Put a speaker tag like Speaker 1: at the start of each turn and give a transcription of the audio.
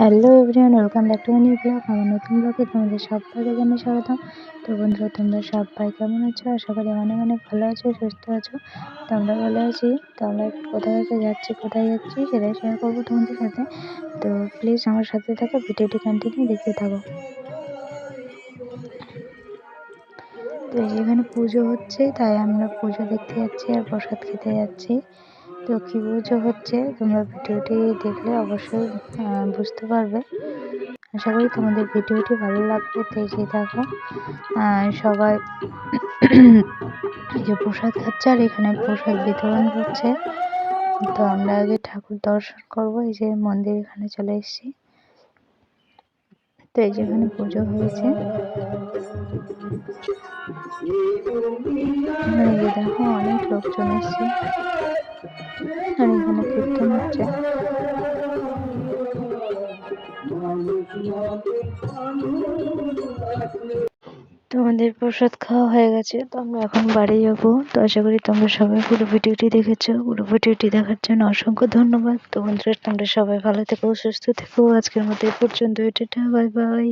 Speaker 1: Hello everyone, welcome back to new blog. আমার নতুন ব্লগে তোমাদের সবাইকে জানাই স্বাগতম। তো বন্ধুরা, তোমরা সবাই কেমন আছো? আশা করি অনেক অনেক ভালো আছো, সুস্থ আছো। তো আমরা ভালো আছি? তো আমরা কোথায় যাচ্ছি কোথায় যাচ্ছি সেটাই শেয়ার করব তোমাদের সাথে। তো প্লিজ আমার সাথে থাকো, ভিডিওটি কন্টিনিউ দেখতে থাকো। তো যেখানে পুজো হচ্ছে, তাই আমরা পুজো দেখতে যাচ্ছি আর প্রসাদ খেতে যাচ্ছি। কী পুজো হচ্ছে, তোমরা ভিডিওটি দেখলে অবশ্যই বুঝতে পারবে। আশা করি তোমাদের ভিডিওটি ভালো লাগবে, তো যে দেখো সবাই যে প্রসাদ খাচ্ছে আর এখানে প্রসাদ বিতরণ করছে। তো আমরা আগে ঠাকুর দর্শন করব, এই যে মন্দির এখানে চলে এসেছি। তো এই যেখানে পুজো হয়েছে। দেখো, অনেক লোকজন এসছে। আর এখানে কীর্তন হচ্ছে। তো আমাদের প্রসাদ খাওয়া হয়ে গেছে, তো আমরা এখন বাড়ি যাব। তো আশা করি তোমরা সবাই পুরো ভিডিওটি দেখেছ। পুরো ভিডিওটি দেখার জন্য অসংখ্য ধন্যবাদ। তো বন্ধুরা, তোমরা সবাই ভালো থেকো, সুস্থ থেকো। আজকের মতো এই পর্যন্ত এটা বাই বাই।